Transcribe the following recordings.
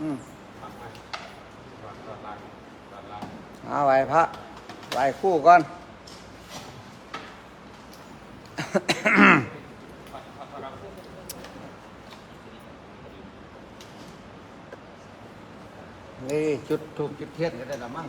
อืมเอาไหวพระไหวคู่ก่อนนี่จุดถูกจุดเทียนก็ได้ละมั้ง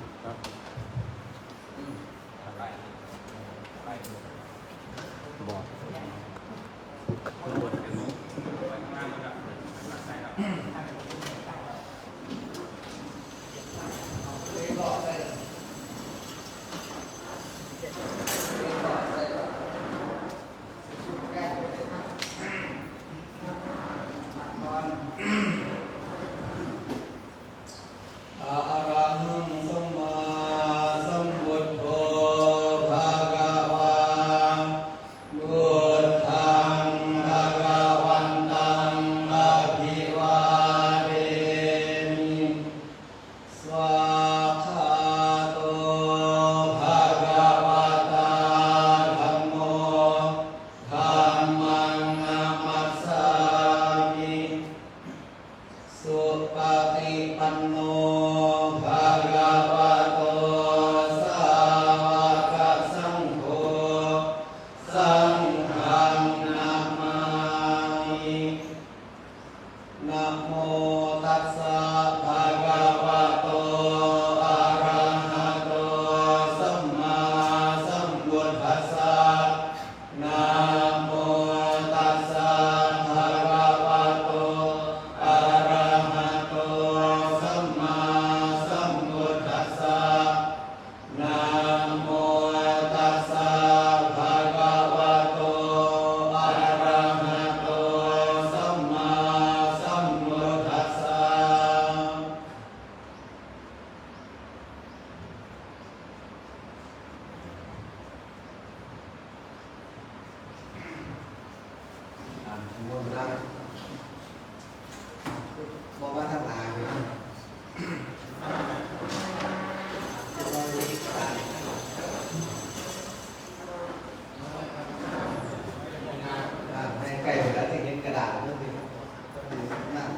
นะ บอกว่าทั้งหลายเนี่ยอ่าให้ใกล้เวลาที่เห็นกระดาษเรื่องนี้นั่ง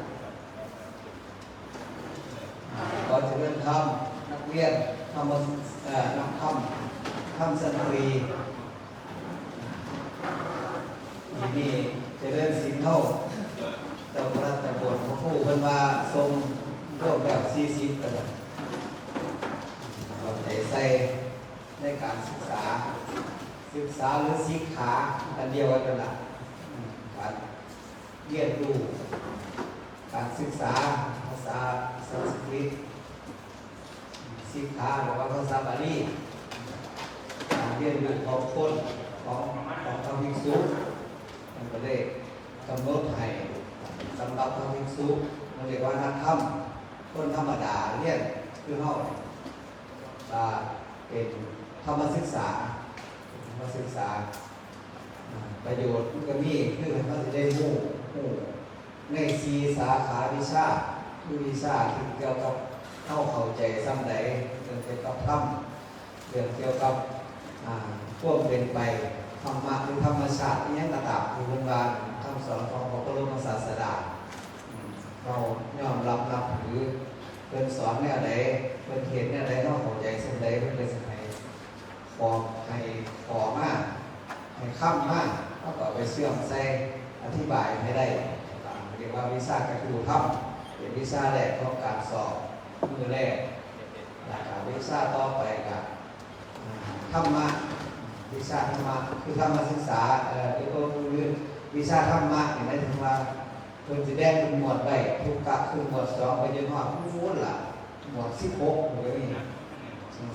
อ่าก่อนจะเริ่มทำนักเรียนทำมาเอ่อนักทำทำสตรี ทีนี้เจะเริ่มสินเท่าเจ้าพระตะบนพระผู้เพิ่นว่าทรงร่วมแบบซีซิปกันเราใจใส่ในการศึกษา ศึกษาหรือศิกขาอันเดียวกันนั่นแหละอืมการเรียนรู้การศึกษาภาษาสันสกฤต ศิกขาหรือว่าภาษาบาลีการเรียนรู้ของคนของของพระภิกษุมันก็เลยกำหนดให้สำหรับพระภิกษุมันเรียกว่านักธรรมคนธรรมดาเรียนคือเฮาว่าเป็นธรรมศึกษาธรรมศึกษา ประโยชน์มันก็มีคือให้เขาจะได้รู้รู้ในสีสาขาวิชาคือวิชาที่เกี่ยวกับ เข้าเข้าใจซ้ำใดเรื่องเกี่ยวกับธรรมเรื่องเกี่ยวกับอ่วกเป็นไปธรรมะหรือธรรมชาติที่ยังกระตับอยู่บนบานคำสอนของพระบรมศาสดาเรายอมรับรับถือเพิ่นสอนแนวใดเพิ่นเห็นแนวใดเราเข้าใจสิ่งใดเพิ่นเลยสิให้ขอให้ขอมากให้ข้ามมากก็เอไปเชื่อมใส่อธิบายให้ได้ตามเรียกว่าวิชาการะทูธรรมเป็นวิชาแรกของการสอบ มือแรกแล้วก็วิชาต่อไปกับธรรมะวิชาธรรมะคือธรรมศึกษาเอ่อหรือว่าคือวิชาธรรมะเนี่ยหมายถึงว่าเพิ่นสิแบ่งเป็นหมวดไว้ทุกกะคือหมวดสองไปจนฮอดผู้ฟูนล่ะหมวดสิบหกหรือนี่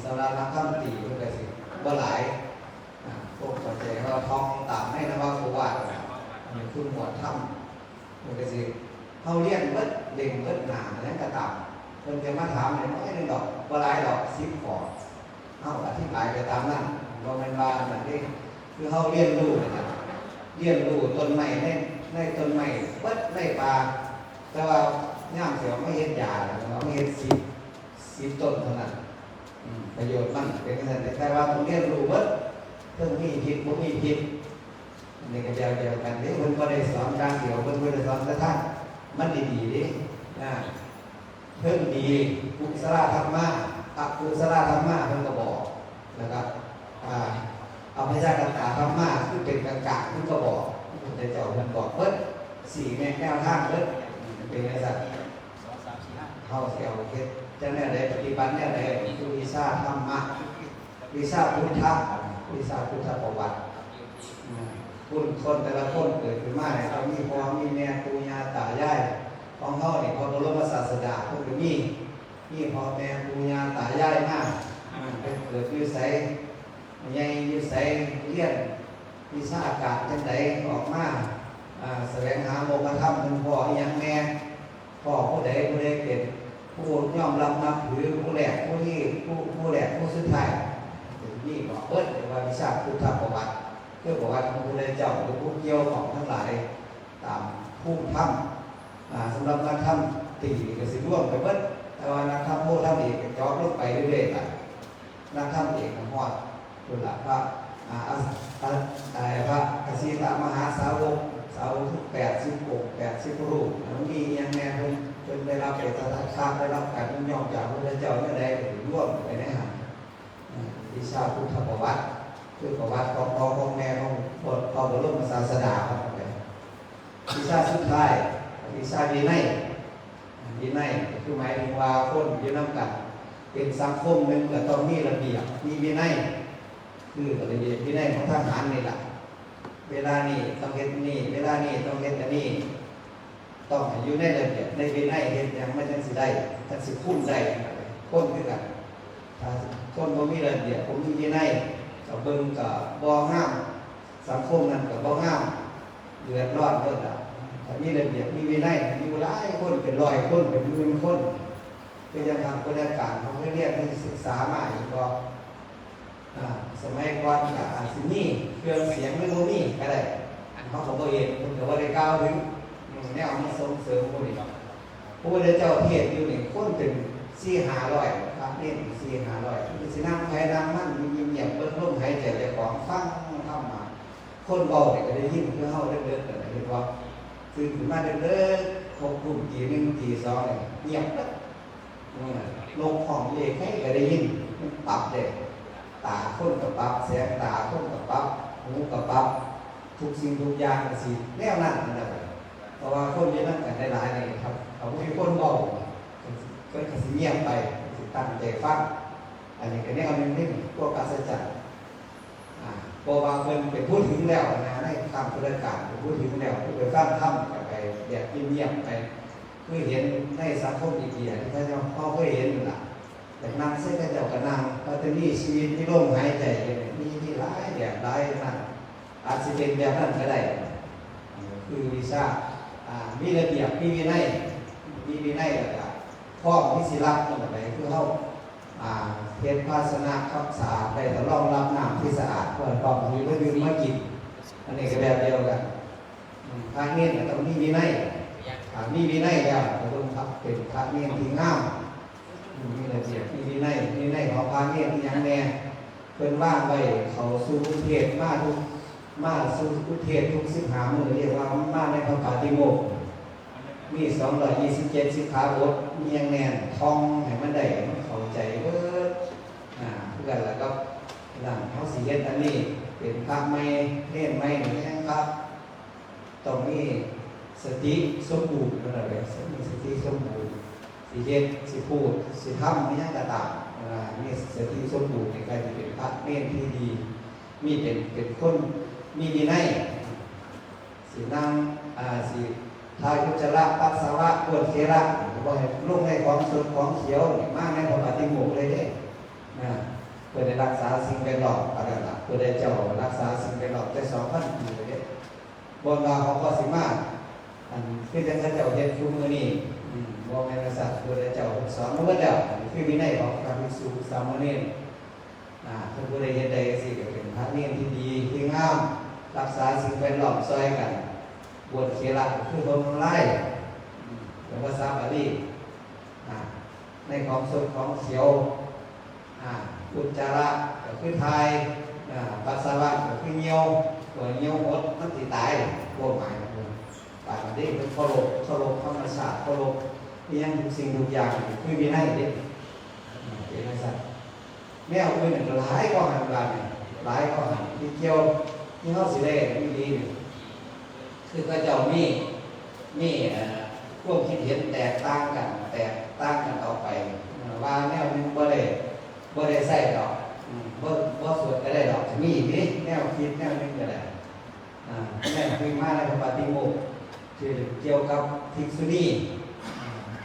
สำหรับนักธรรมตรีเพิ่นก็สิบ่หลายพวกเข้าใจว่าท่องตามให้นว่าครูว่าอันนี้คือหมวดธรรมเพิ่นก็สิเฮาเรียนเบิดเล่งเบิดหนาแล้วก็ตาม เพิ่นจะมาถามเนี่ยน้อยหนึงดอกบ่หลายดอก10ข้อเฮาอธิบายไปตามนั้นบ่แม่นว่าแบบนี้คือเฮาเรียนรู้นะครับเรียนรู้ต้นไม้ในในต้นไม้เบิดในป่าแต่ว่าย่ามเสียวไม่เฮ็ดยาเราไม่เฮ็ดสิบสิบต้นเท่านั้นประโยชน์มันเป็นจังซั่นแต่ว่าต้องเรียนรู้เบิดเพิ่งมีผิดบ่มีผิดอันนี้ก็เดียวเดียวกันเด้เพิ่นบ่ได้สอนการเดียวเพิ่นบ่ได้สอนแต่ทางมันดีๆเด้นะ เพิ่งดีกุศลธรรมะอกุศลธรรมะเพิ่นก็บอกนะครับอ่าเอาพยากันตาธรรมะคือเป็นกางๆเพิ่นก็บอกพระเจ้าเพิ่นบอกเพิ่นสี่แนวแนวทางเพิ่นเป็นไงสักสองสามสี่ห้าเข้าเสียวเฮ็ดจังแนวใดปฏิบัติแนวใดคือวิชาธรรมะวิชาพุทธะวิชาพุทธประวัติคุณคนแต่ละคนเกิดขึ้นมาเนี่ยเขามีพ่อมีแม่ปู่ย่าตายาย ของเขาเนี่ยพอบรมศาสดาเพิ่นก็มีมีพ่อแม่ปู่ย่าตายายมากอืมเป็นเกิดยู่ไสใหญ่อยู่ไสเรียนวิชาอากาศจังไดออกมาอ่าแสวงหาโมกธรรมเป็นพ่ออีหยังแม่พ่อผู้ใดผู้ใดเป็นผู้ยอมรับนับถือผู้แรกผู้ที่ผู้ผู้แรกผู้สุดท้ายนี่บอกเอิ้นว่าวิชาพุทธประวัติเพื่อบอกว่าพระพุทธเจ้าหรือผู้เกี่ยวของทั้งหลาย ตามผู้ถ้ำ สำหรับนักถ้ำตีก็สิร่วมไปเบิดแต่ว่านักถ้ำผู้ถ้ำเอกก็จอบลงไปเรื่อยๆไปนักถ้ำเอกของฮอดคุละพระอาอาอาอ่าพระกสีตามหาสาวกสาวกทุกแปดสิบหกแปดสิบรูปแล้วมีอยังแน่เพิ่นเพิ่นได้รับเกสารคามได้รับการยอมจากพระเจ้าเมื่อใดร่วมไปในหาอ่าวิชาพุทธประวัติคือประวัติของพ่อของแม่ของพ่อพ่อบรมศาสดาครับวิชาสุดท้าย วิชาวินัยวินัยคือหมายถึงว่าคนอยู่น้ำกันเป็นสังคมหนึ่งก็ต้องมีระเบียบมีวินัยคือระเบียบวินัยของทหารนี่แหละเวลานี้ต้องเฮ็ดนี่เวลานี้ต้องเฮ็ดอันนี้ต้องอยู่ในระเบียบในวินัยเฮ็ดหยังไม่จังสิได้จังสิคุ้มได้คนคือกันคนบ่มีระเบียบผมมีวินัยกับเบิ่งกับบ่ห้าม สังคมนั้นกับบ่ห้ามเดือดร้อนเพิ่นอะถ้ มีระเบียบมีวินัยมีหลายคนเป็นร้อยคนเป็นหมื่นคนก็ยังทำบรรยากาศเขาเรียนให้ศึกษามาอีกก็อ่าสมัยก่อนก็อาจสิมีเครื่องเสียงหรือบ่มีก็ได้เขาก็บ่เห็นเพิ่นก็บ่ได้กล่าวถึงแนวมาส่งเสริมพวกนี้พระพุทธเจ้าเทศอยู่นี่คนเป็น4-500ครับเนี่4-500คือสินั่งไผนั่งมันมีเงียบเบิ่งลมหายใจเจ้าของฟังธรรมะคนเบาเนี่ยก็ได้ยินเพื่อเฮาเลิกๆแต่เห็นว่า ตื่นขึ้นมาเลิกๆหกกลุ่มตีหนึ่งตีสองเนี่ยเงียบเออลงห้องเอกให้ก็ได้ยินมันปรับเด็กตาคนกับปรับแสงตาคนกับปรับหูกับปรับทุกสิ่งทุกอย่างก็สิแนวนั้นนั่นแหละเพราะว่าคนอยู่นั่นกันได้หลายเลยครับเขาไม่มีคนเบาก็ก็สิเงียบไปตั้งใจฟังอันนี้ก็แนวหนึงนี่พวกการสัจจะอ่า พอบางคนไปพูดถึงแล้วนะในคำพุทธการไปพูดถึงแล้วไปฟังธรรมกันไปแบบเงียบๆไปเพื่อเห็นในสังคมอีกอย่างที่เขาจะพ่อเพื่อเห็นหล่ะแต่นั่งเส้นกันเจ้ากันนั่งเราจะมีชีวิตที่ร่มหายใจมีที่หลายแบบหลายนั่นอาจจะเป็นแบบนั้นก็ได้คือวิชามีระเบียบมีวินัยมีวินัยแล้วก็ข้อมิสิรับนั่นแหละคือเขาอ่า เพชรภาชนะขับสะอาดได้แต่รองรับน้ำที่สะอาดเพื่อตอบมีเพื่อดื่มมากินอันนี้ก็แบบเดียวกันพระเนตรก็ต้องมีวินัยอ่ามีวินัยแล้วก็ต้องทับเป็นพระเนตรที่งามมีระเบียบมีวินัยวินัยของพระเนตรที่ยังแน่เพิ่นว่างไว้เขาสู่อุเทศมาทุกมาสู่อุเทศทุกสิบหามือเรียกว่ามาในพระปาติโมกข์มีสองร้อยยี่สิบเจ็ดสิบขาบทมียังแน่นท่องให้มันได้มันเข้าใจเบิดอ่าเพื่อนแล้วก็หลังเขาสีเฮ็ดอันนี้เป็นพระไม่เล่นไม่หนึ่งแห่งครับต้องมีสติสมบูรณ์นั่นแหละเลยมีสติสมบูรณ์สีเฮ็ดสิพูดสิทำไม่ยังกต่างอ่ามีสติสมบูรณ์ในการที่เป็นพระเน่นที่ดี มีเป็นเป็นคนมีวินัยสีนั่งอ่าสีทายอุจจาระปัสสาวะปวดเสระบ่ให้ลงในของสดของเขียวมากในปฏิโมกเลยเด้นะ พื่อได้รักษาสิ่งแวดล้อมอะไรล่ะเพื่อได้เจ้ารักษาสิ่งแวดล้อมได้สองพันปีเลยบนว่าของก็สิมาอันคือจังเจ้าเฮ็ดคู่มือนี่บ่แม่นว่าสัตว์เพื่อได้เจ้าสอนมาเบิดแล้วคือวินัยของพระภิกษุสามเณรอ่าเพื่อผู้ใดเฮ็ดได้สิก็เป็นพระเนรที่ดีที่งามรักษาสิ่งแวดล้อมซอยกัน บวชเสระคือเบิ่งไล่เป็นภาษาบาลีอ่าในของสดของเขียวอ่า อุจจาระก็คือทายปัสสาวะก็คือเหี่ยวตัวเหี่ยวหมดมันสิตายพวกหมายนะคุณป่านนี้เป็นเคารพเคารพธรรมชาติเคารพมีหยังทุกสิ่งทุกอย่างคือมีให้เด็กเป็นไงสักแมวอื่นก็หลายก็หันกันหลายก็หันที่เกี่ยวที่เขาสิได้มีดีคือก็เจ้ามีมีเอ่อความคิดเห็นแตกต่างกัน แตกต่างกันออกไป ว่าแนวหนึงบ่ได้ บ่ได้ใส่ดอกบ่บ่สวดก็ได้ดอกมีนี่แนวคิดแนวนึงก็ได้อ่าแม่พิมพ์มาในพระปฏิโมกข์คือเกี่ยวกับภิกษุณี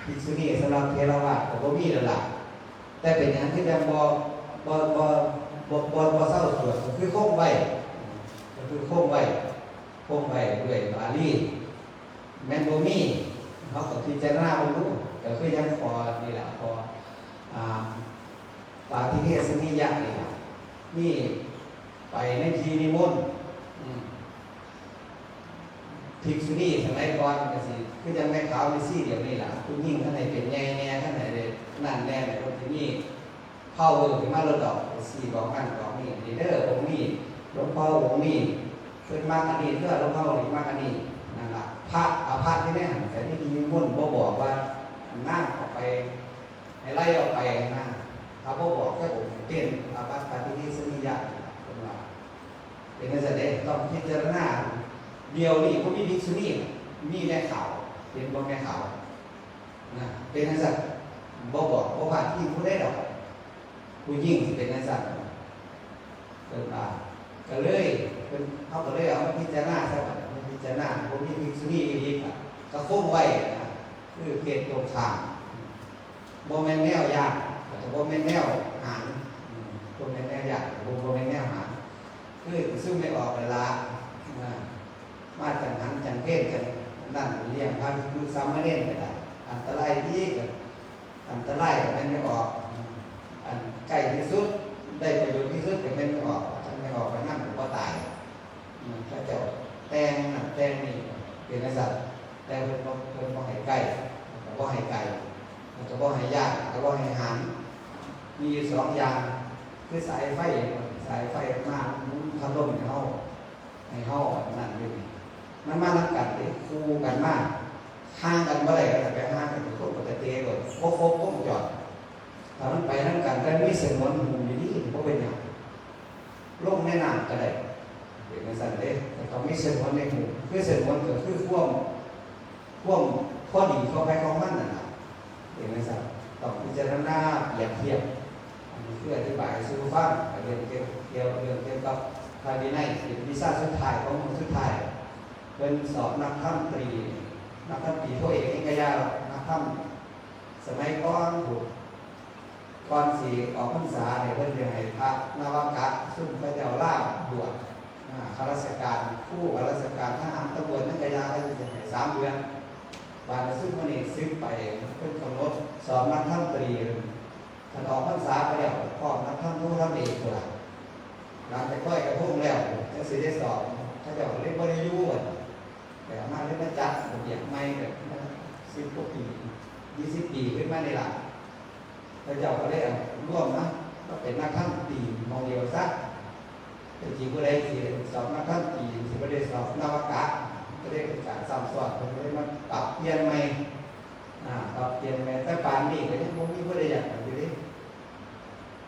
ภิกษุณีสำหรับเทรวาสก็บ่มีแล้วล่ะแต่เป็นอย่างที่ยังบ่บ่บ่บ่บ่บ่เศร้าสวดคือคงไว้ก็คือคงไว้คงไว้ด้วยบาลีแม่นบ่มีเขาก็พิจารณาบ่รู้ก็คือยังพอนี่แหละพออ่า ปาฏิเทศนิยะนี่ล่ะนี่ไปในทีนิมนต์ภิกษุณีสมัยก่อนก็สิคือยังไม่ขาวไม่ซี่เดี๋ยวนี้ล่ะผู้หญิงข้างในเป็นแง่แน่ข้างในเลยนั่นแน่แต่คนที่นี่เผาเออขึ้นมาลดอกสี่บอกนั่นบอกนี่ลีเดอร์องนี้หลวงพ่อองนี้เพิ่นมากอันนี้เพื่อหลวงพ่อองมากอันนี้นั่นล่ะพระอาพาธที่แน่หันแต่ที่มีมุ่นต์บ่บอกว่านั่งออกไปให้ไล่ออกไปนะถ้าบ่บอกแค่ผมเป็นอาพาธปฏิทิสนิยะเป็นว่าเป็นนักแสดงต้องพิจารณาเดียวนี่เขามีภิกษุณีมีแม่ขาวเป็นบ่แม่ขาวนะเป็นนักสัตว์บ่บอกบ่ว่าที่ผู้ได้ดอกผู้ยิ่งสิเป็นนักสัตว์เกิดมาก็เลยเป็นเขาก็เลยเอามาพิจารณาซะก่อนมาพิจารณาผมมีภิกษุณีอีกอะก็คงไว้นะคือเกตตรงข้ามบ่แม่นแนวยาก แต่บ่แม่แนวหางอืมบ่แม่แนวยากแต่บ่แม่แนวหางคือซึ่งไม่ออกเวลานะมาจังหันจังเพ่นกันนั่นเลี้ยงพระภิกษุสามเณรก็ได้อันตรายที่กอันตรายก็เป็นไม่ออก อันใกล้ที่สุดได้ประโยชน์ที่สุดก็เป็นไม่ออกถ้าไม่ออกไปนั่นก็ตายพระเจ้าแตงนั่นแตงนี่เป็นกสัตว์แต่เพิ่นเพิ่นบ่ให้ใกล้ก็บ่ให้ไกลแล้วก็บ่ให้ยากก็บ่ให้หัน มีอยู่สองอย่าง คือสายไฟสายไฟมากมุนพัดลมให้เฮาให้เฮานั่นอยู่นี่มันมานักกันเลยคู่กันมากห่างกันเมื่อไหร่ก็จะไปห่างกันทุกปกติก่อนโคกโคกโคกจอดถ้ามันไปนั่งกันแต่ไม่เสมอนหูอยู่นี่ก็เป็นอย่างโลงแม่น้ำก็ได้เป็นสันเด้แต่เขาไม่เสมอนในหูคือเสมอนก็คือข่วมข่วมข้อดีเข้าไปขอมันน่ะนะเป็นสันต้องพิจารณาเปรียบเทียบ เพื่ออธิบายสู่ฟังเรื่องเกี่ยวเกี่ยวเรื่องเกี่ยวกับภายในเป็นวิชาสุดท้ายของมือสุดท้ายเป็นสอบนักธรรมตรีนักธรรมตรีทั่วเอกเอกยานักธรรมสมัยก่อนถูกก่อนสีออกพรรษาเนี่ยเพิ่นจะให้พระนวากะซึ่งพระเจ้าล่าบวชข้าราชการผู้ข้าราชการทหารตำรวจนักกายาก็จะให้สามเดือนบานซึ่งวันนี้ซื้อไปเพิ่นกำหนดสอบนักธรรมตรี ถ้าออกพรรษาไปแล้วพร้อมนักธรรมผู้ทำเอกตัวหลังจากก้อยกระทุ่งแล้วจะสิได้สอบถ้าจะเรียกว่าได้ยุ่งแต่มาเรียกว่าจัดเบียบไม่แบบสิบกว่าปียี่สิบปีขึ้นมาในหลักพระเจ้าก็ได้ร่วมนะก็เป็นนักขั้นปีมองเดียวซะแต่จริงก็ได้สีสอบนักขั้นปีสิบประเดี๋ยวสอบนวกะก็ได้การซ้ำซ้อนก็ได้มาปรับเปลี่ยนใหม่ปรับเปลี่ยนใหม่แต่ปานนี้ก็ยังบ่มีผู้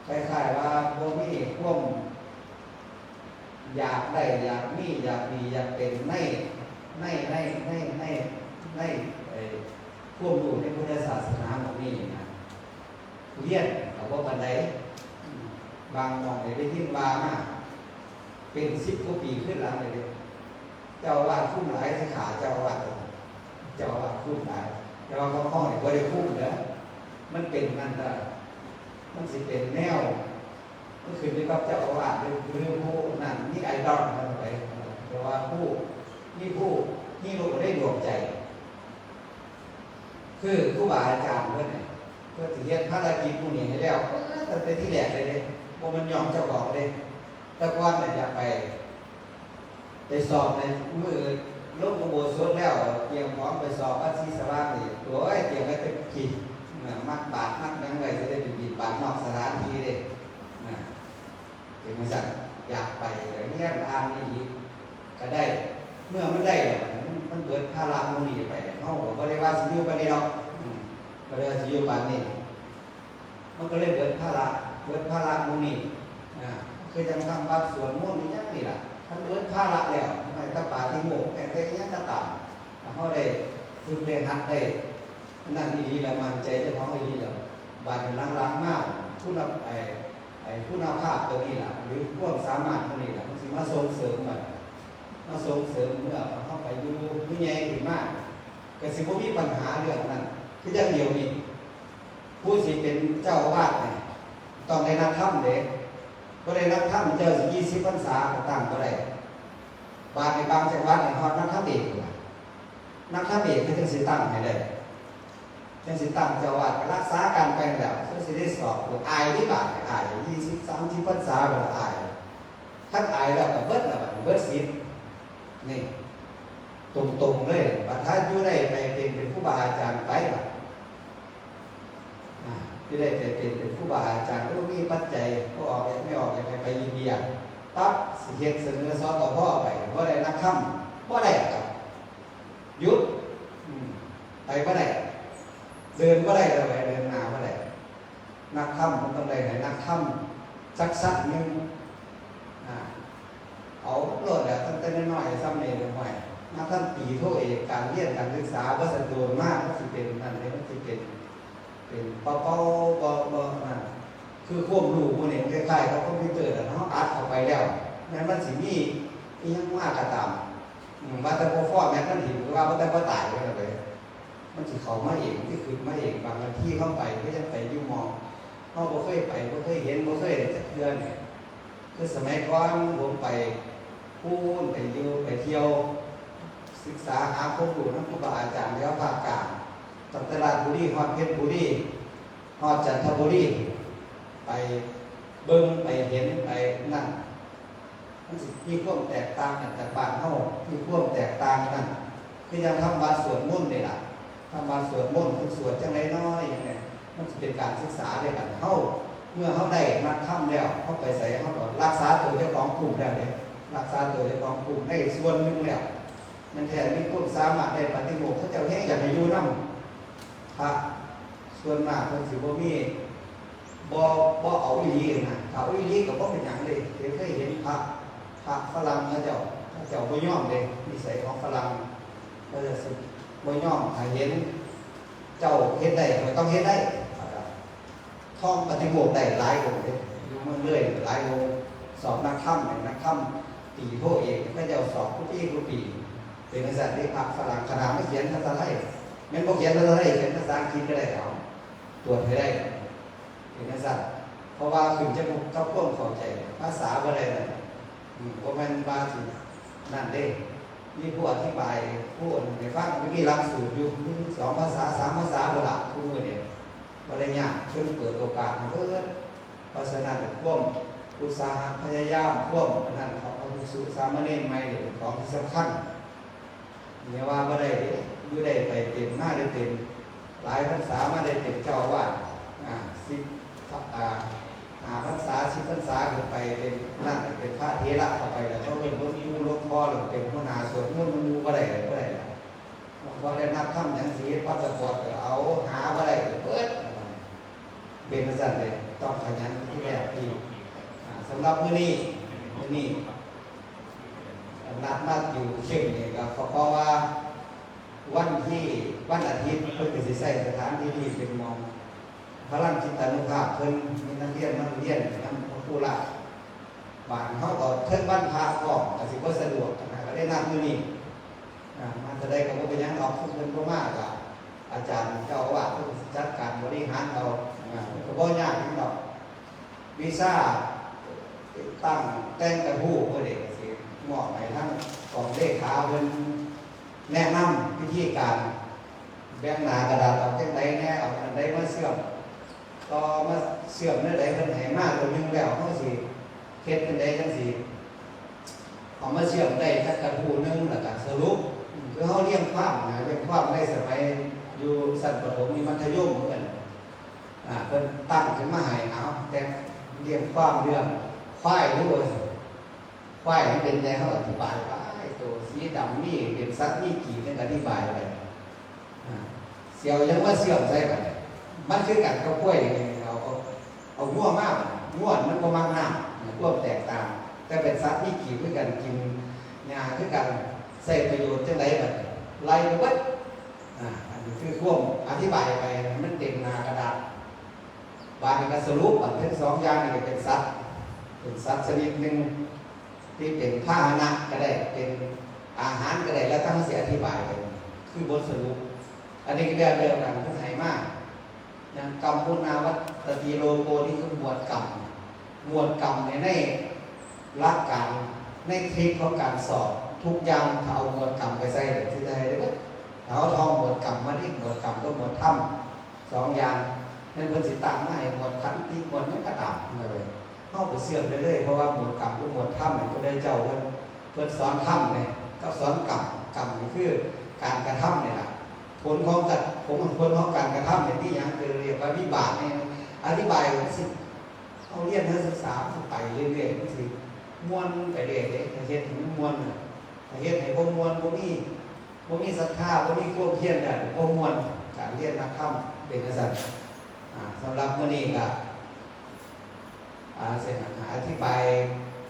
คล้ายๆว่าบ่มีควบอยากได้อยากมีอยากดีอยากเป็นในในในในในในไอ้ควบรู้ในพุทธศาสนาของนี่นะเรียนกับว่าบันไดบางมองไปได้ยิ่งบางมากเป็นสิบกว่าปีขึ้นหลังเลยเด้อเจ้าวาดคุ้มหลายสิขาเจ้าวาดเจ้าวาดคุ้มหลายเจ้าอาวาดห้องเนี่ยก็ได้คุ้มเด้อมันเป็นนั่นได้ มันสิเป็นแนวก็คือที่กับเจ้าอาวาสหรือหรือผู้นั่นนี่ไอดอลมันไปแต่ว่าผู้นี่ผู้นี่รู้ได้ดวงใจ คือครูบาอาจารย์เพื่อนเนี่ยเพื่อที่เรียนพระรากีผู้นี้ให้แล้วตั้งแต่ที่แรกเลยเลยว่ามันยอมเจ้าบอกเลยต่ก่อนเนี่ยอยากไปไปสอบในมือลบอุโบสถแล้วเตรียมพร้อมไปสอบพระศรีสว่างนี่โอ้ยเตรียมไว้เป็นกี่ มักบาทมักนังไว้จะได้เป็นบิดบาทนอกสถานที่เลยนะถึงสั่งอยากไปอย่างนี้อ่านนี่อีก็ได้ เมื่อมันได้แล้วมันมันเกิดภาระมันมีไปเขาบอกว่าได้ว่าสิอยู่ไปนี่หรอกก็เลยสิอยู่ปานนี้มันก็เลยเบิดภาระเบิดภาระมูนี่อ่าคือจังทำบัดสวนมุ่นต์นี่ยังนี่ล่ะท่านเบิดภาระแล้วทำไม่ตะป่าที่โมกแต่ได้ยังตะตามเขาได้ฝึกได้หัดได้ นั่นอีดีแล้วมันใจเจ้าของอีดีแล้วบาดล้างล้างๆมากผู้นำไอ้ไอ้ผู้นำภาพตัวนี้ล่ะหรือพวกสามารถตัวนี้ล่ะมันสิมาส่งเสริมมันมาส่งเสริมเมื่อเข้าไปดูผู้ใหญ่ขึ้นมากก็สิบ่มีปัญหาเรื่องนั้นคืออย่างเดียวนี่ผู้สิเป็นเจ้าอาวาสเนี่ยต้องได้นักธรรมเด็กก็ได้นักธรรมเจ้าสิยี่สิบพรรษาตั้งก็ได้บาทในบางจังหวัดเนี่ยฮอดนักธรรมเอกนักธรรมเอกคือจังสิตั้งให้ได้ จังสิตั้งจ้าอาวาสก็รักษาการไปลงแล้วจังสิได้สอบตัวอายที่บาทอายยี่สิบสามสิบพรรษาก็อายถ้าอายแล้วก็เบิดแล้วบัดเบิดสิทธิ์นี่ตรงๆเลยบัดถ้าอยู่ได้ไปเป็นเป็นผู้บาอาจารย์ไปแบัดอ่าที่ได้ไปเป็นเป็นผู้บาอาจารย์ก็มีปัจจัยก็ออกไม่ออกแบบไปยินเดียปั๊บสิเฮ็ดเสนอซอต่อพ่อไปว่าได้นักค่ำว่าได้ครับหยุดไปว่าได้ เดินว่าได้เลยเดินหน้าว่าได้นักค่ำมันต้องได้ไหนนักค่ำสักสักนึงเอาโลดแล้วตั้งแต่น้อยๆซ้ำเองเลยไปนักท่านปีโทเอกการเรียนการศึกษาว่าสะดวกมากมันสิเป็นนั่นเลยมันสิเป็น เป็นเป่าเป่าเป่าเป่านั่นคือควบรูพวกนี้คล้ายๆกับคอมพิวเตอร์แล้วเขาอัดเข้าไปแล้วนั้นมันสิมีอีหยังมากก็ตามมว่าแต่พอฟอร์แม้มันหิวว่าว่าแต่พอตายไปเลย มันสิเข้ามาเองที่คือมาเองบางที่เข้าไปก็ยังไปยู่มองเขาบ่เคยไปบ่เคยเห็นบ่เคยได้จักเทื่อเนี่ยคือสมัยก่อนผมไปพูนไปอยู่ไปเที่ยว ศึกษาหาความรู้นักครูบาอาจารย์แล้วภาคกลางตั้งแต่ราชบุรีฮอดเพชรบุรีฮอดจันทบุรีไปเบิ่งไปเห็นไปนั่นมันสิมีความแตกต่างกันจากบ้านเฮามีความแตกต่างกันคือยังทำบาสวดมนต์นี่ล่ะ ทำบาสวดมนต์สวดจังไรน้อยอย่างนี้มันจะเป็นการศึกษาเดียวกันเฮาเมื่อเฮาได้นักธรรมแล้วเฮาไปใส่เฮาก็รักษาตัวเจ้าของกลุ่มแล้วเด้รักษาตัวเจ้าของกลุ่มได้ส่วนหนึ่งแล้วมันแท้มีความสามารถได้ปฏิโมกข์เขาจ้าแห้งอย่ากให้อยู่นำพระส่วนมากเพิ่นสิบ่มีบ่บ่เอาอีลีนะถ้าเอาอีลีก็บ่เป็นหยังเลยเคยเห็นพระพระฝรั่งเขาเจ้าเขาเจ้าบ่ยอมเลยนิสัยของฝรั่งก็จะสิ บ่ยอมถ้าเห็น เจ้าเฮ็ดได้ก็ต้องเฮ็ดได้ท่องปฏิโมกข์ได้หลายองค์เลยอยู่เมืองเลยหลายองค์สอบนักธรรมเนี่ยนักธรรมปีโทเอกก็จ้าสอบผู้ปีผู้ปีเป็นภาษาที่พระฝรั่งขนาดไม่เขียนภาษาไทยแม่นบอกเขียนภาษาไทยเขียนภาษาอังกฤษก็ได้เอาตรวจให้ได้เห็นไหมสัตว์เพราะว่าขึ้นจะมุกเขาพ่วงเข้าใจ ภาษาบ่ได้เลยอืมเพราะมันบาสินั่นเด้ มีผู้อธิบายผู้อ่านฟังไม่มีหลักสูตรอยู่สองภาษาสามภาษาบ่ละผู้มือเนี่ยบ่ได้ยากเพิ่นเปิดโอกาสเพิ่นเพราะฉะนั้นพ่วงอุตสาหะพยายามพ่วงอันนั้นของพระภิกษุสามเณรใหม่นี่เป็นของที่สำคัญเนี่ยว่าไม่ได้ยู่ได้ไปเป็มหนมาได้เป็นหลายพรรษามาได้เป็นเจ้าอาวาอ่าสิบอ่า หาพรรษาสิบพรรษาขึ้นไปเป็นนั่นเป็นพระเทระเข้าไปแล้วก็เป็นพวกมูหลวงพ่อหรือเป็นหัวหน้าสวดมนต์มูก็ได้ก็ได้พอได้นับคำย่างสีปัสสาวะก็เอาหาก็ได้เปิดเป็นสั้นเลยต้องขยันที่แรกที่สำหรับมื้อนี้มื้อนี้นัดมาอยู่เข้มเนี่ยก็เพราะว่าวันที่วันอาทิตย์เพิ่นก็สิใช้สถานที่นี้เป็นมอง พลังจิตานุภาพเพิ่นมีนักเรียนมาเรียนนำพระผู้ละบานเขาก็เทิงบ้านพระก็ก็สิบ่สะดวกนะก็ได้นัดมื้อนี้อ่ามาจะได้ก็บ่เป็นยังหรอกทุกเพิ่นบ่มากอะอาจารย์เจ้าอาวาสเพิ่นสิจัดการบริหารเอาก็บ่ยากหยังดอกวีซ่าตั้งแต่งกระหู้เพิ่นเองสิมอบให้ทั้งกองเลขาเพิ่นแนะนำวิธีการแบ่งหนากระดาษเอาจังไดแน่เอาอันใดมาเชื่อม ต่อมาเชื่อมเนื้อใดเพิ่นให้มาตัวหนึงแล้วเฮาสิเฮ็ดจังไดจังสิเอามาเชื่อมได้จักกระทู้หนึงแล้วก็สรุปคือเฮาเรียงความนะเรียงความในสมัยอยู่สันประถมมีมัธยมเหมือนกันอ่าเพิ่นตั้งขึ้นมาให้เอาแต่เรียงความเรื่องควายรู้ว่าควายมันเป็นไงเขาอธิบายว่าไอ้ตัวสีดำนี่เป็นสัตว์นี่กี่เป็นอธิบายไปเสี่ยวยังว่าเสื่อมใช่ไหม มันคือกันกับกล้วยเอาเอาเอาง่วมากง่วมันก็มักน้ำง่วแตกต่างแต่เป็นสัตว์ที่กินคือกันกินหญ้าคือกันใส่ประโยชน์จังไดบัดนี้ไล่ไปเบิดอ่าอันนี้คือควมอธิบายไปมันเต็มนากระดาษบางก็สรุปอันทั้งสองอย่างนี่เป็นสัตว์เป็นสัตว์ชนิดหนึ่งที่เป็นพาหนะก็ได้เป็นอาหารก็ได้แล้วตั้งเสียอธิบายไปคือบทสรุป อันนี้ก็แบบเดียวกันผู้ไทยมาก อย่างกรรมพุทนาวัตตีโลโกนี่คือหมวดกรรมหมวดกรรมในในหลักการในเทคของการสอบทุกอย่างถ้าเอาหมวดกรรมไปใส่ที่ไทยได้ไหมถ้าเอาทองหมวดกรรมมาที่หมวดกรรมก็หมวดถ้ำสองอย่างนั่นเป็นสิตามมาให้หมวดขันที่หมวดนั้นกระดาษเลยเข้าไปเสื่อมเรื่อยเพราะว่าหมวดกรรมก็หมวดถ้ำเนี่ยก็ได้เจ้าเพิ่นเพิ่นสอนถ้ำเนี่ยก็สอนกรรมกรรมนี่คือการกระทำเนี่ยแหละผลของกัด ผมผลของการกระทำอย่างที่ยังคือเรียกว่าวิบากเนี่ยอธิบายว่าสิเอาเรียนนักศึกษาไปเรื่อยๆมันสิม้วนไปเรื่อยๆเฮ็ดให้มันม้วนเฮ็ดให้บ่ม้วนบ่มีบ่มีศรัทธาบ่มีความเพียรเนี่ยบ่ม้วนการเรียนนักธรรมเป็นจังซั่นอ่าสำหรับมื้อนี้ก็อาเสร็จหาอธิบาย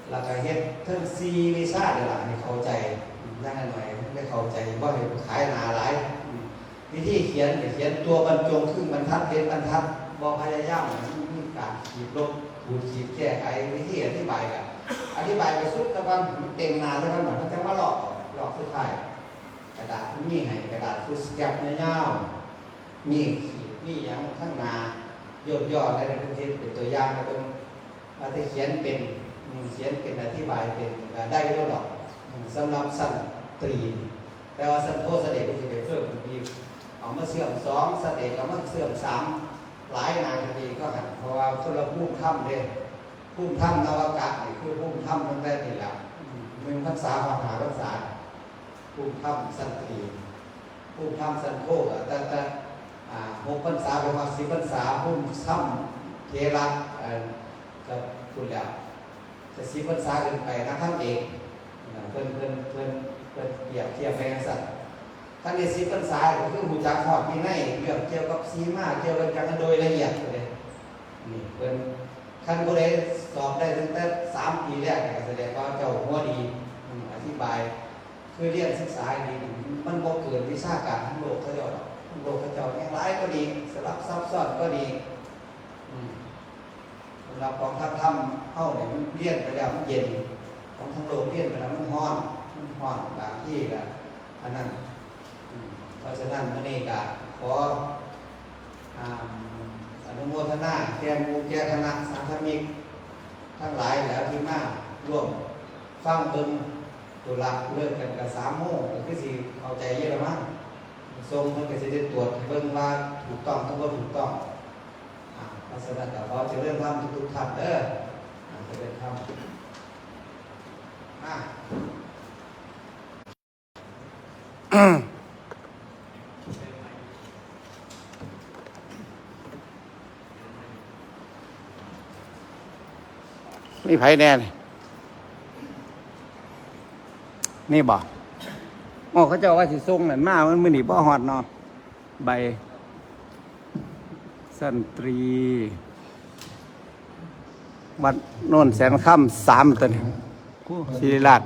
แล้วก็เฮ็ดเทั้ง4วิชาเดี๋ยวหล่ะให้เข้าใจอย่างหน่อยๆได้เข้าใจบ่ให้ขายหนาหลาย วิธีเขียนเขียนตัวบรรจงครึ่งบรรทัดเรียนบรรทัดบอพยายามมีการขีดลบขูดขีดแก้ไขวิธีอธิบายกันอธิบายไปสุดแล้วก็เต็มนาแล้วก็เหมือนมันจะมาหลอกหลอกสุดท้ายกระดาษมีให้กระดาษฟุสแกปเงาๆมีขีดมีอย่างข้างหน้าย่นย่อในเป็นที่เป็นตัวอย่างแล้วก็อาจจะเขียนเป็นเขียนเป็นอธิบายเป็นได้ด้วหรอกสำหรับสั้นตรีแต่ว่าสันโทสเสดชก็จะเป็นเพิ่มอีก เอามาเสื่อมสองสเดชเอามาเสื่อมสามหลายนานคดีก็หันเพราะว่าคนละพุ่มถ้ำเลยพุ่มถ้ำนวากาศนี่คือพุ่มถ้ำตั้งแต่นี่แหละหนึ่งพรรษามหาษาพุ่มถ้ำสันตรีพุ่มถ้ำสันโคกอะแต่แต่หกพรรษาเป็นว่าสิบพรรษาพุ่มถ้ำเทระกับคุณแล้วจะสิบพรรษาขึ้นไปนะท่านเองเพิ่นเพิ่นเพิ่นเปิดเปรียบเทียบแฟนสัตว์ ท่านในสิบพรรษาก็คือหูจักหอดมีในเรื่องเกี่ยวกับสีมาเกี่ยวกับกันโดยละเอียดเลยนี่เป็นท่านก็ได้สอบได้ตั้งแต่สามปีแรกเนี่ยแสดงว่าเจ้าหัวดีอธิบายคือเรียนศึกษาดีมันบ่เกินวิชาการทั้งโลกเขาเจ้าทั้งโลกเขาเจ้าอย่างไรก็ดีสลับซับซ้อนก็ดีสำหรับกองทัพถ้ำเข้าเนี่ยมันเรียนไปแล้วมันเย็นของทั้งโลกเรียนไปแล้วมันร้อนมันห้องบางที่ก็อันนั้น เพราะฉะนั้นมื่อนี้ก็ขออนุโมทนาแก่มูแก่คณะสาธมิก ทั้งหลายแล้วที่มาร่วมฟังเบิ่งตุลาเลิกกันกับสามโมงก็คือสิเข้าใจเยอะละมั้งทรงมันก็จะได้ตรวจเบิ่งว่าถูกต้องทั้งบ่ถูกต้องอ่าเพราะฉะนั้นก็ขอจะเริ่มทำทุกๆท่านเด้ออ่าเจะเริ่มทำอ่า มีไผแน่นี่นี่บอกอ๋อเขาเจ้าว่าสิส่งนั่นมา มันมือนีบ่ฮอดเนาะใบ สันตรี วัดโน่นแสนค่ำสามตัวนี่ศิริราช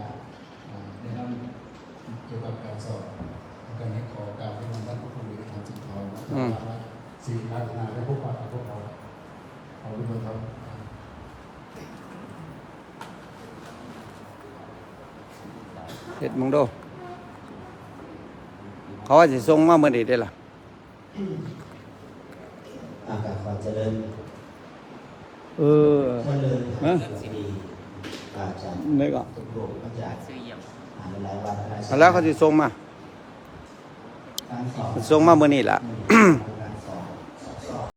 ในนำเกี่ยวกับการสอบการให้ขอการให้มันรัฐผู้บริหารสินทรสิ่งพัฒนาและพวกเราพวกเราเอาด้วยกันครับ เฮ็ด มึงดู เขาว่าสิส่งมาเมื่อนี้ได้อล่ะอากาศความเจริญเออเจริญฮะสีดีอาจจะนี่ก็ตุกโลกมันจะอ่านหลายวันหลายแล้วเขาสิส่งมาการสอบส่งมาเมื่อนี้ล่ะเ